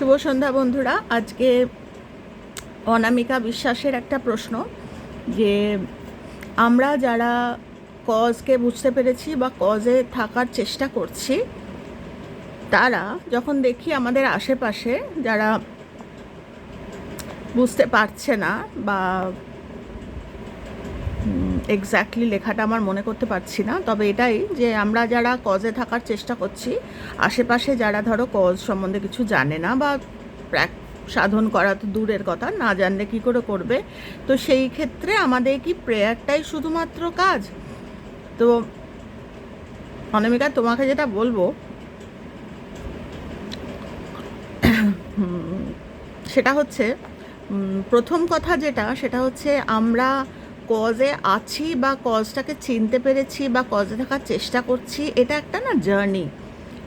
শুভ সন্ধ্যা বন্ধুরা। আজকে অনামিকা বিশ্বাসের একটা প্রশ্ন যে, আমরা যারা কজকে বুঝতে পেরেছি বা কজে থাকার চেষ্টা করছি, তারা যখন দেখি আমাদের আশেপাশে যারা বুঝতে পারছে না বা এক্স্যাক্টলি লেখাটা আমার মনে করতে পারছি না। তবে এটাই যে আমরা যারা কজে থাকার চেষ্টা করছি, আশেপাশে যারা ধরো কজ সম্বন্ধে কিছু জানে না বা প্র্যাক সাধন করা তো দূরের কথা, না জানলে কি করে করবে? তো সেই ক্ষেত্রে আমাদের কি প্রেয়ারটাই শুধুমাত্র কাজ? তো অনামিকা, তোমাকে যেটা বলব, সেটা হচ্ছে প্রথম কথা যেটা, সেটা হচ্ছে আমরা কজে আছি বা কজটাকে চিনতে পেরেছি বা কজে থাকার চেষ্টা করছি, এটা একটা না জার্নি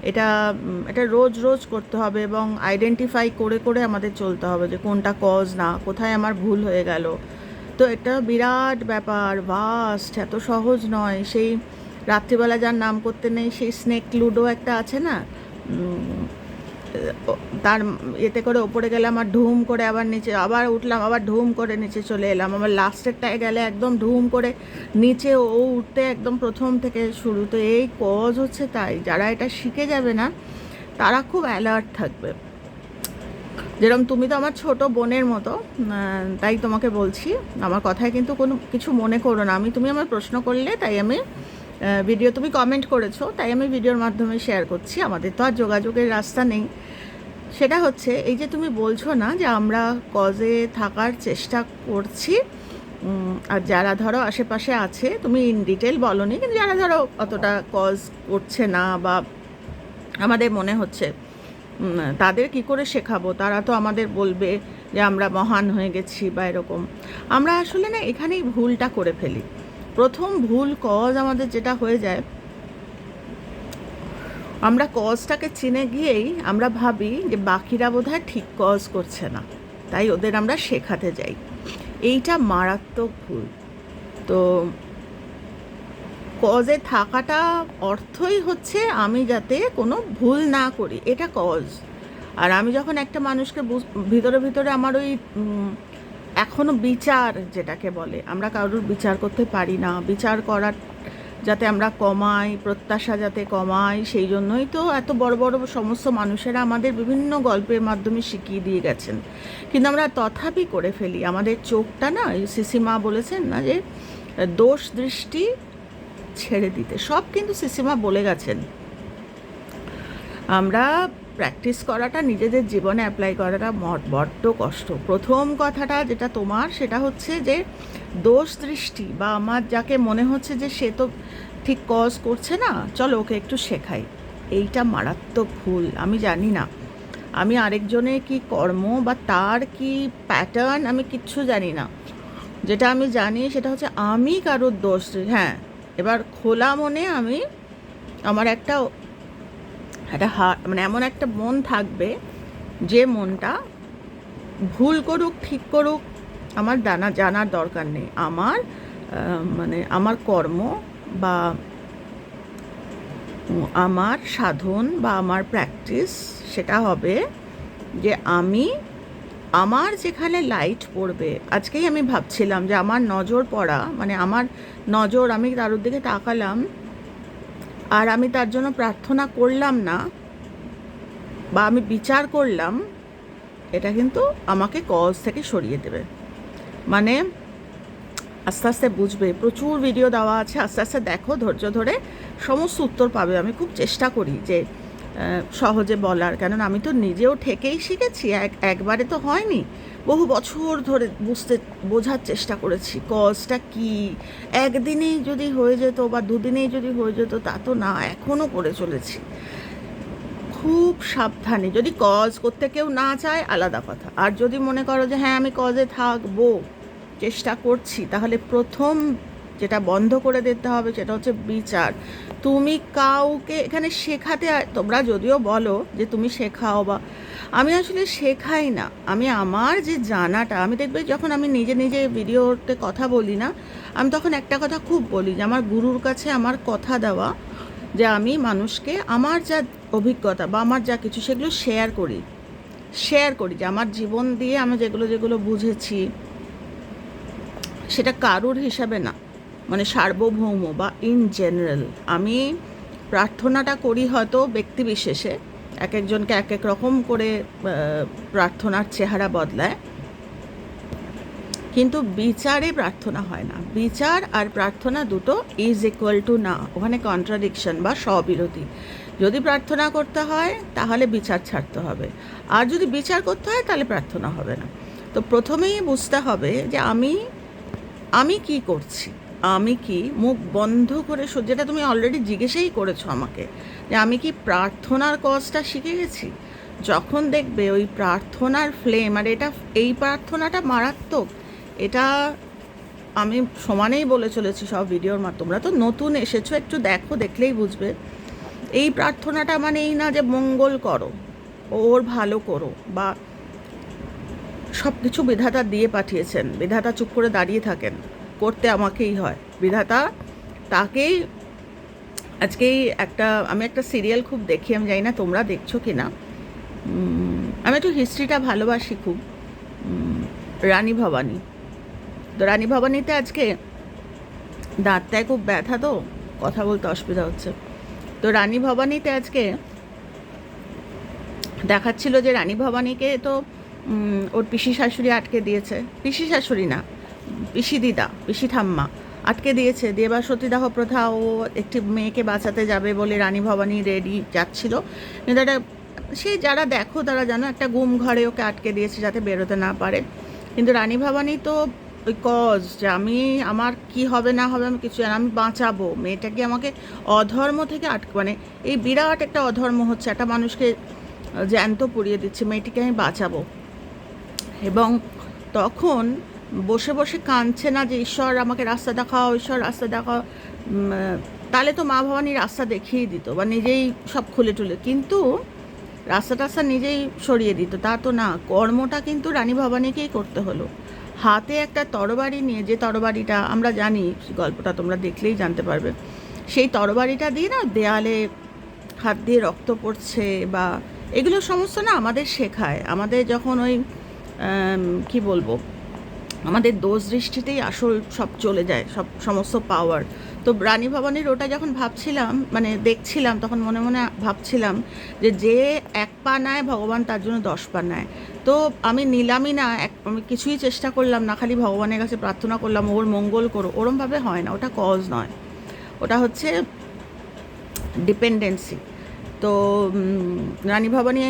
এটা এটা রোজ রোজ করতে হবে এবং আইডেন্টিফাই করে করে আমাদের চলতে হবে যে কোনটা কজ না, কোথায় আমার ভুল হয়ে গেল। তো এটা বিরাট ব্যাপার ভাস্ট এত সহজ নয়। সেই রাত্রিবেলা যার নাম করতে নেই, সেই স্নেক লুডো একটা আছে না তার এতে করে ওপরে গেলাম আর ঢুম করে আবার নিচে, আবার উঠলাম, আবার ঢুম করে নিচে চলে এলাম। আবার লাস্টেরটায় গেলে একদম ঢুম করে নিচে ও উঠতে একদম প্রথম থেকে শুরু। তো এই কজ হচ্ছে তাই। যারা এটা শিখে যাবে না, তারা খুব অ্যালার্ট থাকবে। যেরকম তুমি তো আমার ছোট বোনের মতো তাই তোমাকে বলছি। আমার কথায় কিন্তু কোনো কিছু মনে করো না। আমি, তুমি আমার প্রশ্ন করলে তাই আমি ভিডিও তুমি কমেন্ট করেছ, তাই আমি ভিডিওর মাধ্যমে শেয়ার করছি। আমাদের তো আর যোগাযোগের রাস্তা নেই। সেটা হচ্ছে, এই যে তুমি বলছো না যে আমরা কজে থাকার চেষ্টা করছি আর যারা ধরো আশেপাশে আছে, তুমি ইন ডিটেল বলনি, কিন্তু যারা ধরো অতটা কজ করছে না বা আমাদের মনে হচ্ছে তাদের কি করে শেখাবো? তারা তো আমাদের বলবে যে আমরা মহান হয়ে গেছি বা এরকম। আমরা আসলে না এখানেই ভুলটা করে ফেলি। প্রথম ভুল কজ আমাদের যেটা হয়ে যায়, আমরা কজটাকে চিনে গিয়েই আমরা ভাবি যে বাকিরা বোধহয় ঠিক কজ করছে না, তাই ওদের আমরা শেখাতে যাই। এইটা মারাত্মক ভুল। তো কজে থাকাটা অর্থই হচ্ছে আমি যাতে কোনো ভুল না করি, এটা কজ আর আমি যখন একটা মানুষকে ভিতরে ভিতরে আমার ওই উম, এখনও বিচার যেটাকে বলে আমরা কারোর বিচার করতে পারি না। বিচার করার যাতে আমরা কমাই প্রত্যাশা যাতে কমাই সেই জন্যই তো এত বড় বড় সমস্ত মানুষেরা আমাদের বিভিন্ন গল্পের মাধ্যমে শিখিয়ে দিয়ে গেছেন। কিন্তু আমরা তথাপি করে ফেলি আমাদের চোখটা না সিসিমা বলেছেন না যে দোষ দৃষ্টি ছেড়ে দিতে। সব কিন্তু সিসিমা বলে গেছেন। আমরা প্র্যাকটিস করাটা, নিজেদের জীবনে অ্যাপ্লাই করাটা বড্ড কষ্ট। প্রথম কথাটা যেটা তোমার, সেটা হচ্ছে যে দোষ দৃষ্টি বা আমার যাকে মনে হচ্ছে যে সে তো ঠিক কজ করছে না, চলো ওকে একটু শেখাই। এইটা মারাত্মক ভুল, আমি জানি না। আমি আরেকজনের কি কর্ম বা তার কি প্যাটার্ন আমি কিচ্ছু জানি না। যেটা আমি জানি, সেটা হচ্ছে আমি কারোর দোষ হ্যাঁ এবার খোলা মনে আমি আমার একটা একটা হা- মানে এমন একটা মন থাকবে যে মনটা ভুল করুক, ঠিক করুক, আমার জানা, জানার দরকার নেই। আমার মানে আমার কর্ম বা আমার সাধন বা আমার প্র্যাকটিস সেটা হবে যে আমি আমার যেখানে লাইট পড়বে, আজকেই আমি ভাবছিলাম যে আমার নজর পড়া মানে আমার নজর আমি তার দিকে তাকালাম আর আমি তার জন্য প্রার্থনা করলাম না বা আমি বিচার করলাম, এটা কিন্তু আমাকে কজ থেকে সরিয়ে দেবে। মানে আস্তে আস্তে বুঝবে, প্রচুর ভিডিও দেওয়া আছে, আস্তে আস্তে দেখো, ধৈর্য ধরে সমস্ত উত্তর পাবে। আমি খুব চেষ্টা করি যে সহজে বলার। কেননা আমি তো নিজেও ঠেকেই শিখেছি, এক, একবারে তো হয়নি। বহু বছর ধরে বুঝতে, বোঝার চেষ্টা করেছি কজটা কি? একদিনেই যদি হয়ে যেত বা দুদিনেই যদি হয়ে যেত, তা তো না এখনও করে চলেছি। খুব সাবধানে, যদি কজ করতে কেউ না চায়, আলাদা কথা। আর যদি মনে করো যে হ্যাঁ আমি কজে থাকব, চেষ্টা করছি, তাহলে প্রথম যেটা বন্ধ করে দিতে হবে, সেটা হচ্ছে বিচার। তুমি কাউকে, এখানে শেখাতে, তোমরা যদিও বলো যে, তুমি শেখাও বা আমি আসলে শেখাই না। আমি আমার যে জানাটা, আমি দেখবে যখন আমি নিজে নিজে ভিডিওতে কথা বলি না, আমি তখন একটা কথা খুব বলি যে, আমার গুরুর কাছে আমার কথা দেওয়া যে, আমি মানুষকে আমার যা অভিজ্ঞতা বা আমার যা কিছু সেগুলো শেয়ার করি। শেয়ার করি যে, আমার জীবন দিয়ে আমি যেগুলো যেগুলো বুঝেছি, সেটা কারুর হিসাবে না। মানে সার্বভৌম বা ইন জেনারেল আমি প্রার্থনাটা করি হয়তো ব্যক্তি বিশেষে। এক একজনকে এক এক রকম করে প্রার্থনার চেহারা বদলায়। কিন্তু বিচারে প্রার্থনা হয় না। বিচার আর প্রার্থনা দুটো ইজ ইকুয়াল টু না, ওখানে কন্ট্রাডিকশন বা স্ববিরোধী। যদি প্রার্থনা করতে হয়, তাহলে বিচার ছাড়তে হবে। আর যদি বিচার করতে হয়, তাহলে প্রার্থনা হবে না। তো প্রথমেই বুঝতে হবে যে আমি আমি কি করছি? আমি কি মুখ বন্ধ করে যেটা তুমি অলরেডি জিজ্ঞেসই করেছ আমাকে যে আমি কি প্রার্থনার কজটা শিখে গেছি? যখন দেখবে ওই প্রার্থনার ফ্লেম আর এটা এই প্রার্থনাটা মারাত্মক, এটা আমি সমানেই বলে চলেছি সব ভিডিওর মাধ্যমে। তোমরা তো নতুন এসেছ, একটু দেখো, দেখলেই বুঝবে। এই প্রার্থনাটা মানে এই না যে মঙ্গল করো, ওর ভালো করো, বা সব কিছু বিধাতা দিয়ে পাঠিয়েছেন, বিধাতা চুপ করে দাঁড়িয়ে থাকেন, করতে আমাকেই হয়। বিধাতা তাকেই আজকেই একটা, আমি একটা সিরিয়াল খুব দেখি, আমি জানি না তোমরা দেখছ কি না আমি একটু হিস্ট্রিটা ভালোবাসি খুব। রানী ভবানী। তো রানী ভবানীতে আজকে দাঁতটায় খুব ব্যথা তো, কথা বলতে অসুবিধা হচ্ছে। তো রানী ভবানীতে আজকে দেখাচ্ছিল যে রানী ভবানীকে তো ওর পিসি শাশুড়ি আটকে দিয়েছে। পিসি শাশুড়ি না, পিসি দিদা, পিসি ঠাম্মা। আটকে দিয়েছে। দেবা সতীদাহ প্রথা ও একটি মেয়েকে বাঁচাতে যাবে বলে রানী ভবানী রেডি যাচ্ছিল। কিন্তু একটা সেই যারা দেখো তারা জানো একটা গুম ঘরে ওকে আটকে দিয়েছে যাতে বেরোতে না পারে। কিন্তু রানী ভবানী তো ওই কজ যে আমি আমার কি হবে না হবে আমি কিছু আমি বাঁচাবো। মেয়েটাকে আমাকে অধর্ম থেকে আটকে মানে এই বিরাট একটা অধর্ম হচ্ছে। একটা মানুষকে জ্যান্ত পুড়িয়ে দিচ্ছে। মেয়েটিকে আমি বাঁচাবো। এবং তখন বসে বসে কাঁদছে না যে, ঈশ্বর, আমাকে রাস্তা দেখাও, ঈশ্বর, রাস্তা দেখাও। তাহলে তো মা ভবানী রাস্তা দেখিয়ে দিত বা নিজেই সব খুলে টুলে। কিন্তু রাস্তা টাস্তা নিজেই সরিয়ে দিত, তা তো না। কর্মটা কিন্তু রানী ভবানীকেই করতে হলো। হাতে একটা তরবারি নিয়ে, যে তরবারিটা আমরা জানি, গল্পটা তোমরা দেখলেই জানতে পারবে, সেই তরবারিটা দিয়ে না দেয়ালে হাত দিয়ে রক্ত পড়ছে বা এগুলো সমস্ত না আমাদের শেখায়। আমাদের যখন ওই কি বলব? আমাদের দোষ দৃষ্টিতেই আসল সব চলে যায়, সব সমস্ত পাওয়ার তো রানী ভবানীর ওটা যখন ভাবছিলাম মানে দেখছিলাম, তখন মনে মনে ভাবছিলাম যে যে এক পা নেয়, ভগবান তার জন্য দশ পা নেয়। তো আমি নিলামই না, এক, আমি কিছুই চেষ্টা করলাম না, খালি ভগবানের কাছে প্রার্থনা করলাম, ওর মঙ্গল করো। ওরমভাবে হয় না, ওটা কজ নয়। ওটা হচ্ছে ডিপেন্ডেন্সি তো রানী ভবানী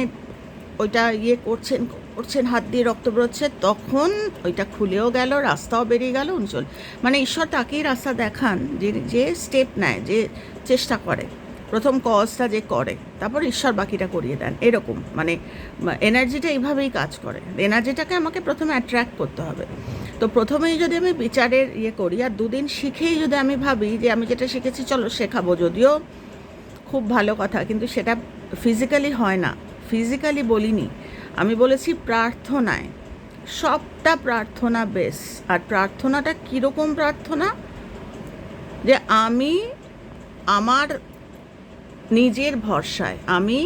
ওইটা ইয়ে করছেন করছেন, হাত দিয়ে রক্ত বেরোচ্ছে, তখন ওইটা খুলেও গেল, রাস্তাও বেরিয়ে গেল অঞ্চল মানে ঈশ্বর তাকেই রাস্তা দেখান, যে যে স্টেপ নেয়, যে চেষ্টা করে। প্রথম কজটা যে করে, তারপর ঈশ্বর বাকিটা করিয়ে দেন, এরকম। মানে এনার্জিটা এইভাবেই কাজ করে। এনার্জিটাকে আমাকে প্রথমে অ্যাট্রাক্ট করতে হবে। তো প্রথমেই যদি আমি বিচারের ইয়ে করি, আর দুদিন শিখেই যদি আমি ভাবি যে আমি যেটা শিখেছি, চলো শেখাবো, যদিও খুব ভালো কথা, কিন্তু সেটা ফিজিক্যালি হয় না। ফিজিক্যালি বলিনি। আমি বলেছি প্রার্থনায়। সবটা প্রার্থনা বেস আর প্রার্থনাটা কীরকম প্রার্থনা? যে আমি আমার নিজের ভরসায়, আমি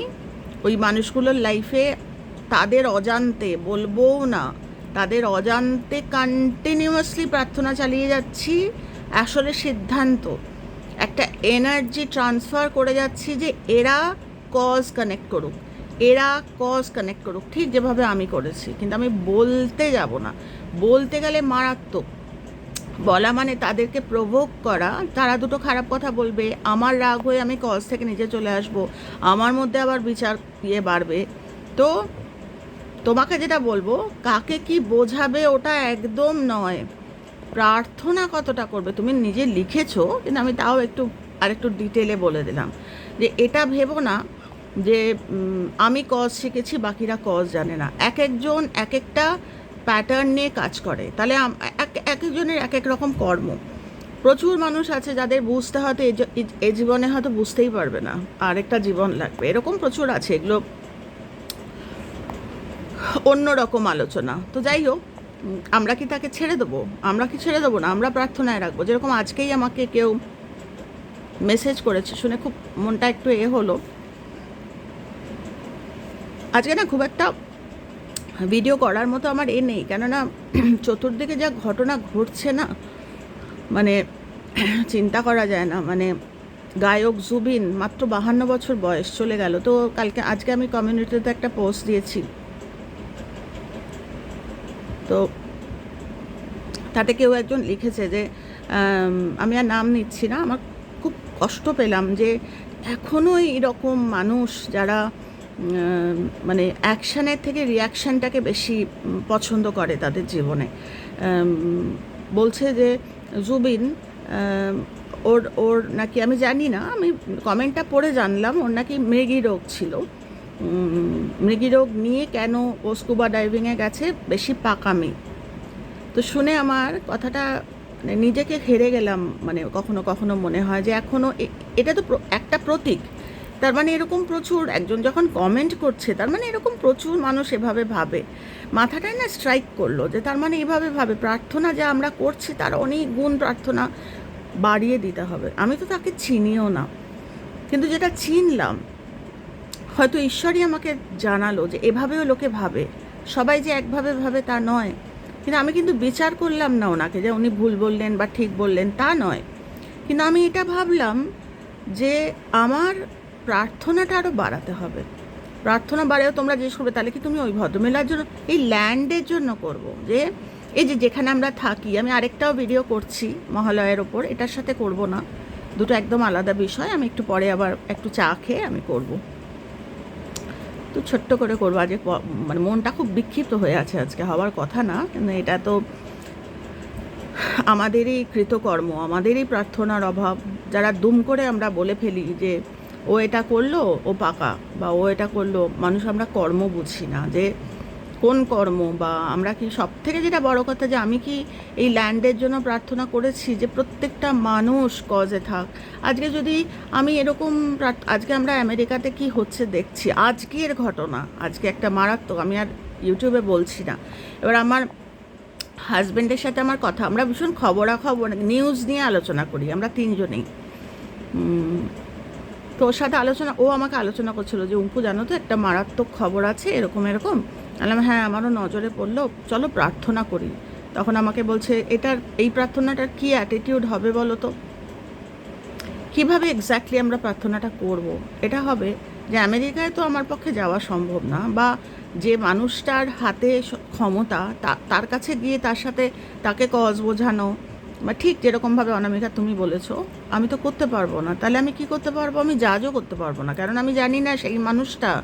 ওই মানুষগুলোর লাইফে তাদের অজান্তে বলবোও না, তাদের অজান্তে কন্টিনিউয়াসলি প্রার্থনা চালিয়ে যাচ্ছি, আসলে সিদ্ধান্ত। একটা এনার্জি ট্রান্সফার করে যাচ্ছি যে এরা কজ কানেক্ট করুক। এরা কজ কানেক্ট করুক। ঠিক যেভাবে আমি করেছি, কিন্তু আমি বলতে যাব না। বলতে গেলে মারাত্মক। বলা মানে তাদেরকে প্রভোগ করা, তারা দুটো খারাপ কথা বলবে, আমার রাগ হয়ে আমি কজ থেকে নিচে চলে আসব, আমার মধ্যে আবার বিচার ইয়ে বাড়বে। তো তোমাকে যেটা বলব, কাকে কি বোঝাবে ওটা একদম নয়। প্রার্থনা কতটা করবে, তুমি নিজে লিখেছো, কিন্তু আমি তাও একটু আর একটু ডিটেলে বলে দিলাম। যে এটা ভেবো না যে আমি কজ শিখেছি, বাকিরা কজ জানে না। এক একজন এক একটা প্যাটার্ন নিয়ে কাজ করে। তাহলে এক এক একজনের এক এক রকম কর্ম। প্রচুর মানুষ আছে যাদের বুঝতে হয়তো এ জীবনে হয়তো বুঝতেই পারবে না। আরেকটা জীবন লাগবে। এরকম প্রচুর আছে। এগুলো অন্যরকম আলোচনা। তো যাই হোক, আমরা কি তাকে ছেড়ে দেবো? আমরা কি ছেড়ে দেবো না? আমরা প্রার্থনায় রাখব। যেরকম আজকেই আমাকে কেউ মেসেজ করেছে, শুনে খুব মনটা একটু এ হলো। আজকে না খুব একটা ভিডিও করার মতো আমার এ নেই। কেননা চতুর্দিকে যা ঘটনা ঘটছে না মানে চিন্তা করা যায় না। মানে গায়ক জুবিন, মাত্র বাহান্ন বছর বয়স, চলে গেল। তো কালকে, আজকে আমি কমিউনিটিতে একটা পোস্ট দিয়েছি। তো তাতে কেউ একজন লিখেছে যে, আমি আর নাম নিচ্ছি না। আমার খুব কষ্ট পেলাম যে এখনও এরকম মানুষ যারা মানে অ্যাকশানের থেকে রিয়াকশানটাকে বেশি পছন্দ করে তাদের জীবনে। বলছে যে, জুবিন ওর ওর নাকি, আমি জানি না, আমি কমেন্টটা পড়ে জানলাম, ওর নাকি মৃগী রোগ ছিল। মৃগী রোগ নিয়ে কেন ও স্কুবা ডাইভিংয়ে গেছে, বেশি পাকামি। তো শুনে আমার কথাটা মানে নিজেকে হেরে গেলাম মানে কখনো কখনো মনে হয় যে এখনও এটা তো একটা প্রতীক। তার মানে এরকম প্রচুর, একজন যখন কমেন্ট করছে, তার মানে এরকম প্রচুর মানুষ এভাবে ভাবে। মাথাটায় না স্ট্রাইক করল যে তার মানে এভাবে ভাবে, প্রার্থনা যা আমরা করছি তার অনেক গুণ প্রার্থনা বাড়িয়ে দিতে হবে। আমি তো তাকে চিনিও না। কিন্তু যেটা চিনলাম, হয়তো ঈশ্বরই আমাকে জানালো যে এভাবেও লোকে ভাবে। সবাই যে একভাবে ভাবে তা নয়। কিন্তু আমি কিন্তু বিচার করলাম না ওনাকে যে উনি ভুল বললেন বা ঠিক বললেন তা নয়। কিন্তু আমি এটা ভাবলাম যে আমার প্রার্থনাটা আরও বাড়াতে হবে। প্রার্থনা বাড়েও তোমরা জিজ্ঞেস করবে, তাহলে কি তুমি ওই ভদ্রমেলার জন্য, এই ল্যান্ডের জন্য করব? যে, এই যে যেখানে আমরা থাকি, আমি আরেকটাও ভিডিও করছি মহালয়ের ওপর, এটার সাথে করব না। দুটো একদম আলাদা বিষয়, আমি একটু পরে আবার একটু চা খেয়ে আমি করব। তো ছোট্ট করে করব আজকে মানে মনটা খুব বিক্ষিপ্ত হয়ে আছে আজকে, হওয়ার কথা না কিন্তু এটা তো আমাদেরই কৃতকর্ম, আমাদেরই প্রার্থনার অভাব। যারা দুম করে আমরা বলে ফেলি যে ও এটা করল, ও পাকা। বা ও এটা করল, মানুষ আমরা কর্ম বুঝি না যে কোন কর্ম বা আমরা কি সব থেকে যেটা বড় কথা যে আমি কি এই ল্যান্ডের জন্য প্রার্থনা করেছি যে প্রত্যেকটা মানুষ কজে থাক। আজকে যদি আমি এরকম আজকে আমরা আমেরিকাতে কি হচ্ছে দেখছি। আজকের ঘটনা, আজকে একটা মারাত্মক আমি আর ইউটিউবে বলছি না। এবার আমার হাজব্যান্ডের সাথে আমার কথা আমরা ভীষণ খবরাখবর নিউজ নিয়ে আলোচনা করি, আমরা তিনজনেই। তো ওর সাথে আলোচনা, ও আমাকে আলোচনা করছিল যে উঙ্কু জানো তো একটা মারাত্মক খবর আছে, এরকম এরকম? বললাম হ্যাঁ আমারও নজরে পড়ল, চলো প্রার্থনা করি। তখন আমাকে বলছে, এটার, এই প্রার্থনাটার কী অ্যাটিটিউড হবে বলো তো? কীভাবে এক্স্যাক্টলি আমরা প্রার্থনাটা করব। এটা হবে যে, আমেরিকায় তো আমার পক্ষে যাওয়া সম্ভব না, বা যে মানুষটার হাতে ক্ষমতা তার কাছে গিয়ে তার সাথে তাকে কজ বোঝানো ঠিক যেরকমভাবে অনামিকা তুমি বলেছ, আমি তো করতে পারব না। তাহলে আমি কি করতে পারব? আমি জাজও করতে পারব না। কারণ আমি জানি না সেই মানুষটা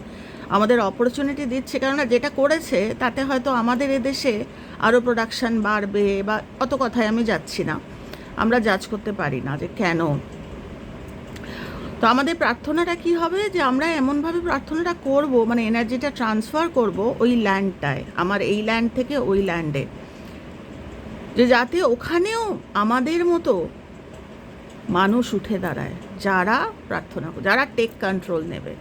আমাদের অপরচুনিটি দিচ্ছে। কেননা যেটা করেছে, তাতে হয়তো আমাদের এদেশে আরও প্রোডাকশন বাড়বে বা অত কথায় আমি যাচ্ছি না। আমরা জাজ করতে পারি না যে কেন। তো আমাদের প্রার্থনাটা কি হবে? যে আমরা এমনভাবে প্রার্থনাটা করব মানে এনার্জিটা ট্রান্সফার করব ওই ল্যান্ডটায় আমার এই ল্যান্ড থেকে ওই ল্যান্ডে যে যাতে ওখানেও আমাদের মতো মানুষ উঠে দাঁড়ায়, যারা প্রার্থনা যারা টেক কন্ট্রোল নেবে।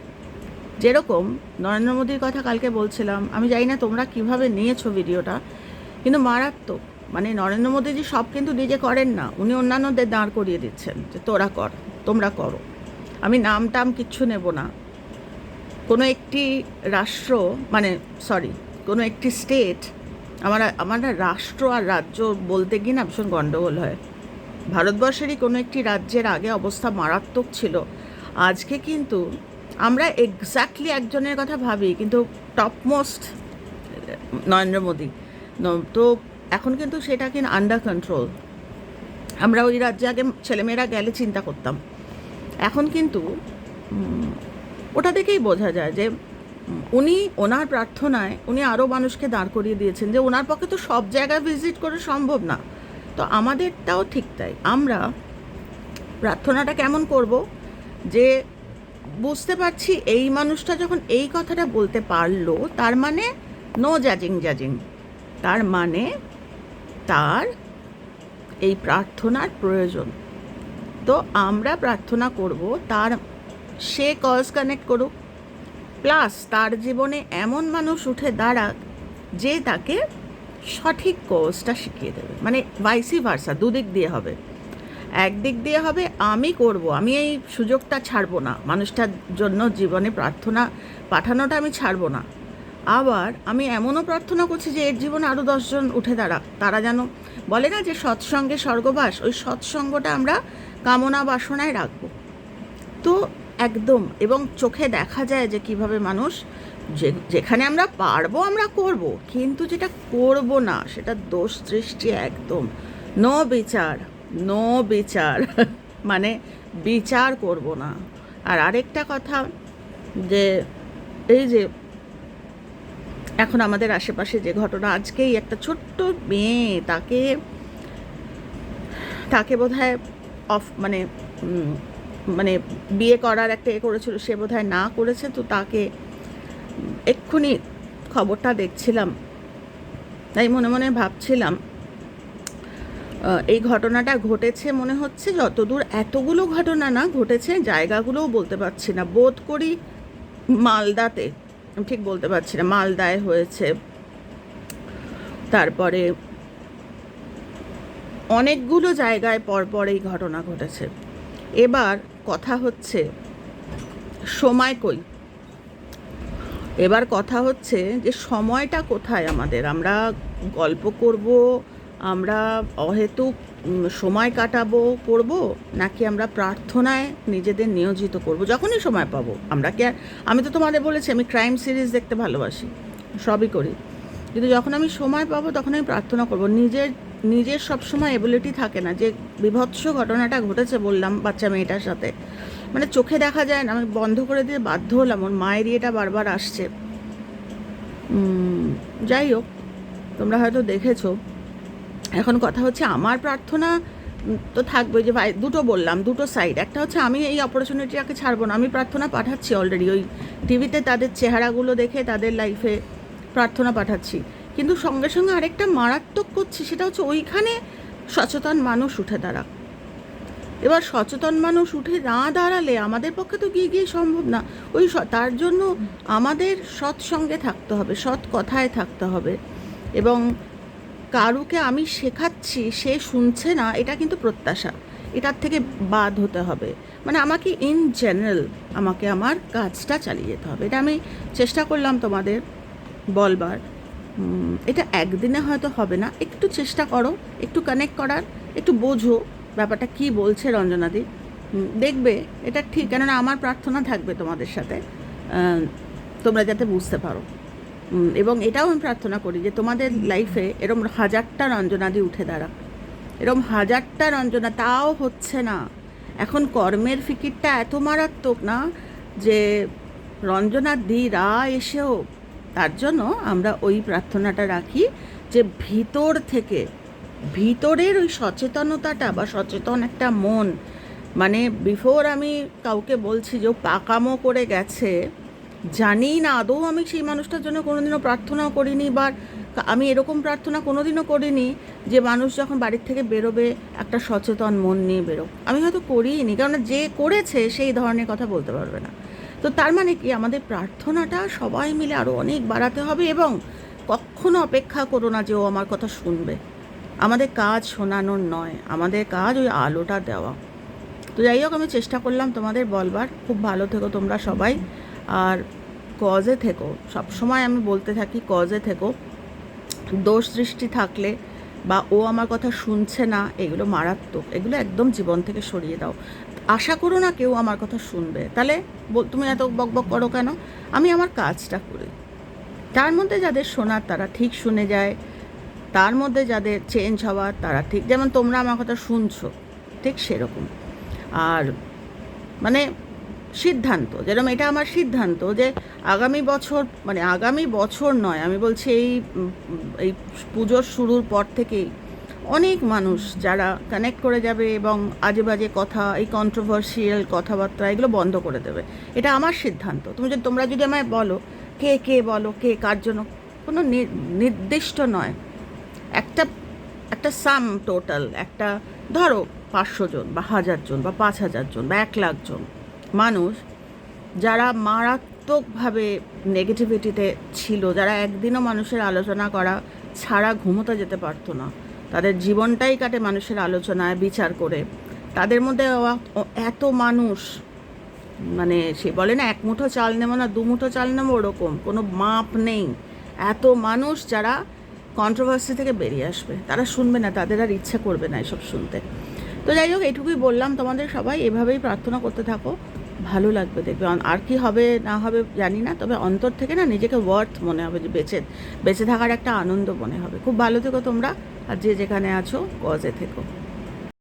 যেরকম নরেন্দ্র মোদীর কথা কালকে বলছিলাম, আমি জানি না তোমরা কীভাবে নিয়েছো ভিডিওটা, কিন্তু মারাত্মক মানে নরেন্দ্র মোদীজি সব কিন্তু নিজে করেন না, উনি অন্যান্যদের দাঁড় করিয়ে দিচ্ছেন যে তোরা কর, তোমরা করো। আমি নাম টাম কিচ্ছু নেব না। কোনো একটি রাষ্ট্র মানে সরি কোনো একটি স্টেট আমার আমার রাষ্ট্র আর রাজ্য বলতে গিয়ে না ভীষণ গণ্ডগোল হয়। ভারতবর্ষেরই কোনো একটি রাজ্যের আগে অবস্থা মারাত্মক ছিল। আজকে কিন্তু আমরা এক্স্যাক্টলি একজনের কথা ভাবি, কিন্তু টপমোস্ট নরেন্দ্র মোদী। তো এখন কিন্তু সেটা কিন্তু আন্ডার কন্ট্রোল আমরা ওই রাজ্যে আগে ছেলেমেয়েরা গেলে চিন্তা করতাম। এখন কিন্তু ওটা দেখেই বোঝা যায় যে উনি ওনার প্রার্থনায়, উনি আরও মানুষকে দাঁড় করিয়ে দিয়েছেন যে ওনার পক্ষে তো সব জায়গায় ভিজিট করা সম্ভব না। তো আমাদেরটাও ঠিক তাই। আমরা প্রার্থনাটা কেমন করব? যে বুঝতে পারছি এই মানুষটা যখন এই কথাটা বলতে পারল, তার মানে নো জাজিং জাজিং তার মানে তার এই প্রার্থনার প্রয়োজন। তো আমরা প্রার্থনা করব, তার, সে কজ কানেক্ট করুক। প্লাস তার জীবনে এমন মানুষ উঠে দাঁড়াক যে তাকে সঠিক কোর্সটা শিখিয়ে দেবে। মানে ভাইসি ভার্সা দুদিক দিয়ে হবে। একদিক দিয়ে হবে, আমি করব, আমি এই সুযোগটা ছাড়বো না। মানুষটার জন্য জীবনে প্রার্থনা পাঠানোটা আমি ছাড়বো না। আবার আমি এমনও প্রার্থনা করছি যে এর জীবনে আরও দশজন উঠে দাঁড়াক। তারা যেন বলে না যে সৎসঙ্গে স্বর্গবাস, ওই সৎসঙ্গটা আমরা কামনা বাসনায় রাখব। তো একদম। এবং চোখে দেখা যায় যে কীভাবে মানুষ যে, যেখানে আমরা পারব আমরা করব, কিন্তু যেটা করব না, সেটা দোষ সৃষ্টি একদম। নো বিচার নো বিচার। মানে বিচার করব না। আর আরেকটা কথা যে, এই যে, এখন আমাদের আশেপাশে যে ঘটনা, আজকেই একটা ছোট্ট মেয়ে তাকে তাকে বোধহয় অফ মানে মানে বিয়ে করার একটা এ করেছিল, সে বোধহয় না করেছে, তো তাকে এক্ষুনি খবরটা দেখছিলাম। তাই মনে মনে ভাবছিলাম এই ঘটনাটা ঘটেছে মনে হচ্ছে যতদূর, এতগুলো ঘটনা না ঘটেছে, জায়গাগুলোও বলতে পারছি না। বোধ করি মালদাতে ঠিক বলতে পারছি না, মালদায় হয়েছে। তারপরে অনেকগুলো জায়গায় পরপর এই ঘটনা ঘটেছে। এবার কথা হচ্ছে সময় কই? এবার কথা হচ্ছে যে সময়টা কোথায় আমাদের? আমরা গল্প করব, আমরা অহেতুক সময় কাটাবো, করব, নাকি আমরা প্রার্থনায় নিজেদের নিয়োজিত করব? যখনই সময় পাবো। আমরা কি আমি তো তোমাদের বলেছি, আমি ক্রাইম সিরিজ দেখতে ভালোবাসি, সবই করি। কিন্তু যখন আমি সময় পাবো, তখন আমি প্রার্থনা করব। নিজের নিজের সবসময় এবিলিটি থাকে না, যে বিভৎস ঘটনাটা ঘটেছে বললাম বাচ্চা মেয়েটার সাথে। মানে চোখে দেখা যায় না, আমি বন্ধ করে দিয়ে বাধ্য হলাম, ওর মায়ের ইয়েটা বারবার আসছে। যাই হোক, তোমরা হয়তো দেখেছ, এখন কথা হচ্ছে আমার প্রার্থনা তো থাকবে যে ভাই, দুটো বললাম, দুটো সাইড একটা হচ্ছে আমি এই অপরচুনিটিটাকে ছাড়বো না, আমি প্রার্থনা পাঠাচ্ছি অলরেডি ওই টিভিতে তাদের চেহারাগুলো দেখে তাদের লাইফে প্রার্থনা পাঠাচ্ছি। কিন্তু সঙ্গে সঙ্গে আরেকটা মারাত্মক করছি, সেটা হচ্ছে ওইখানে সচেতন মানুষ উঠে দাঁড়াক। এবার সচেতন মানুষ উঠে না দাঁড়ালে আমাদের পক্ষে তো গিয়ে গিয়ে সম্ভব না। ওই তার জন্য আমাদের সৎসঙ্গে থাকতে হবে, সৎ কথায় থাকতে হবে। এবং কারুকে আমি শেখাচ্ছি, সে শুনছে না, এটা কিন্তু প্রত্যাশা। এটার থেকে বাদ হতে হবে। মানে আমাকে ইন জেনারেল আমাকে আমার কাজটা চালিয়ে যেতে হবে। এটা আমি চেষ্টা করলাম তোমাদের বলবার। এটা একদিনে হয়তো হবে না। একটু চেষ্টা করো, একটু কানেক্ট করার, একটু বোঝো ব্যাপারটা কি বলছে রঞ্জনাদি। দেখবে এটা ঠিক, কেননা আমার প্রার্থনা থাকবে তোমাদের সাথে তোমরা যাতে বুঝতে পারো। এবং এটাও আমি প্রার্থনা করি যে তোমাদের লাইফে এরম হাজারটা রঞ্জনাদি উঠে দাঁড়াক এরম হাজারটা রঞ্জনা, তাও হচ্ছে না। এখন কর্মের ফিকিরটা এত মারাত্মক না যে রঞ্জনা দিরা এসেও তার জন্য আমরা ওই প্রার্থনাটা রাখি যে ভিতর থেকে, ভিতরের ওই সচেতনতাটা বা সচেতন একটা মন মানে বিফোর আমি কাউকে বলছি যে পাকামো করে গেছে জানি না, আদৌ আমি সেই মানুষটার জন্য কোনোদিনও প্রার্থনাও করিনি বা আমি এরকম প্রার্থনা কোনোদিনও করিনি যে মানুষ যখন বাড়ির থেকে বেরোবে, একটা সচেতন মন নিয়ে বেরো আমি হয়তো করিনি কারণ যে করেছে সেই ধরনের কথা বলতে পারবে না। তো তার মানে কি? আমাদের প্রার্থনাটা সবাই মিলে আরও অনেক বাড়াতে হবে এবং কখনো অপেক্ষা করো না যে ও আমার কথা শুনবে। আমাদের কাজ শোনানোর নয়, আমাদের কাজ ওই আলোটা দেওয়া। তো যাই হোক, আমি চেষ্টা করলাম তোমাদের বলবার। খুব ভালো থেকো তোমরা সবাই। আর কজে থেকো। সবসময় আমি বলতে থাকি কজে থেকো। দোষ দৃষ্টি থাকলে বা ও আমার কথা শুনছে না, এগুলো মারাত্মক। এগুলো একদম জীবন থেকে সরিয়ে দাও। আশা করো না কেউ আমার কথা শুনবে। তাহলে তুমি এত বকবক করো কেন? আমি আমার কাজটা করি। তার মধ্যে যাদের শোনার তারা ঠিক শুনে যায়। তার মধ্যে যাদের চেঞ্জ হওয়ার তারা ঠিক যেমন তোমরা আমার কথা শুনছো, ঠিক সেরকম। আর মানে সিদ্ধান্ত, যেরকম এটা আমার সিদ্ধান্ত যে আগামী বছর মানে আগামী বছর নয়, আমি বলছি এই এই পুজোর শুরুর পর থেকেই অনেক মানুষ যারা কানেক্ট করে যাবে এবং আজে বাজে কথা, এই কন্ট্রোভার্সিয়াল কথাবার্তা এগুলো বন্ধ করে দেবে। এটা আমার সিদ্ধান্ত। তুমি যদি, তোমরা যদি আমায় বলো, কে কে বলো, কে কার জন্য, কোনো নির্দিষ্ট নয়। একটা একটা সাম টোটাল একটা, ধরো পাঁচশো জন বা হাজার জন বা পাঁচ হাজার জন বা এক লাখ জন মানুষ যারা মারাত্মকভাবে নেগেটিভিটিতে ছিল, যারা একদিনও মানুষের আলোচনা করা ছাড়া ঘুমোতে যেতে পারতো না। তাদের জীবনটাই কাটে মানুষের আলোচনায়, বিচার করে। তাদের মধ্যে এত মানুষ মানে সে বলে না, এক মুঠো চাল নেব না, দু মুঠো চাল নেব ওরকম, কোনো মাপ নেই। এত মানুষ যারা কন্ট্রোভার্সি থেকে বেরিয়ে আসবে, তারা শুনবে না, তাদের আর ইচ্ছে করবে না এসব শুনতে। তো যাই হোক, এইটুকুই বললাম তোমাদের সবাই, এভাবেই প্রার্থনা করতে থাকো, ভালো লাগবে দেখবে। আর কি হবে, না হবে জানি না, তবে অন্তর থেকে না নিজেকে ওয়ার্থ মনে হবে, যে বেঁচে বেঁচে থাকার একটা আনন্দ মনে হবে। খুব ভালো থেকো তোমরা আর যে যেখানে আছো কজে থেকো।